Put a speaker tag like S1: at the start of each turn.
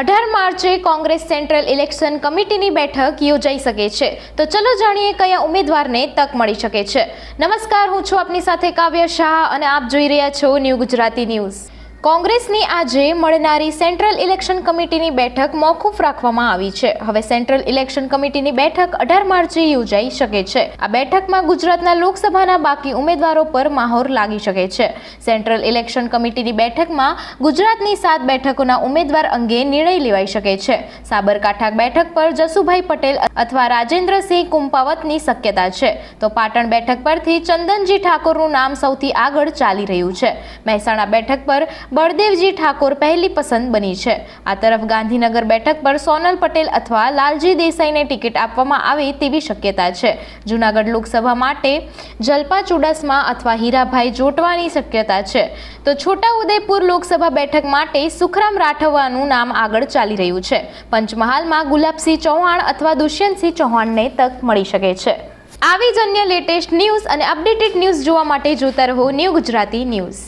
S1: અઢાર માર્ચે Congress central election કમિટીની બેઠક યોજાઈ શકે છે. તો ચલો જાણીએ કયા ઉમેદવારને તક મળી શકે છે. નમસ્કાર, હું છું આપની સાથે કાવ્ય શાહ અને આપ જોઈ રહ્યા છો ન્યૂ ગુજરાતી ન્યૂઝ. કોંગ્રેસની આજે મળનારી સેન્ટ્રલ ઇલેક્શન કમિટીની બેઠક મોકૂફ રાખવામાં આવી છે. હવે સેન્ટ્રલ ઇલેક્શન કમિટીની બેઠક અઢાર માર્ચે યોજાઈ શકે છે. આ બેઠકમાં ગુજરાતના લોકસભાના બાકી ઉમેદવારો પર માહોર લાગી શકે છે. સેન્ટ્રલ ઇલેક્શન કમિટીની બેઠકમાં ગુજરાતની સાત બેઠકોના ઉમેદવાર અંગે નિર્ણય લેવાઈ શકે છે. સાબરકાંઠા બેઠક પર જસુભાઈ પટેલ અથવા રાજેન્દ્રસિંહ કુંપાવતની શક્યતા છે. તો પાટણ બેઠક પરથી ચંદનજી ઠાકોરનું નામ સૌથી આગળ ચાલી રહ્યું છે. મહેસાણા બેઠક પર બળદેવજી ઠાકોર પહેલી પસંદ બની છે. આ તરફ ગાંધીનગર બેઠક પર સોનલ પટેલ અથવા લાલજી દેસાઈને ટિકિટ આપવામાં આવે તેવી શક્યતા છે. જૂનાગઢ લોકસભા માટે જલપા ચુડાસમા અથવા હીરાભાઈ જોટવાની શક્યતા છે. તો છોટાઉદેપુર લોકસભા બેઠક માટે સુખરામ રાઠવાનું નામ આગળ ચાલી રહ્યું છે. પંચમહાલમાં ગુલાબસિંહ ચૌહાણ અથવા દુષ્યંતસિંહ ચૌહાણને તક મળી શકે છે. આવી જ અન્ય લેટેસ્ટ ન્યૂઝ અને અપડેટેડ ન્યૂઝ જોવા માટે જોતા રહો ન્યૂ ગુજરાતી ન્યૂઝ.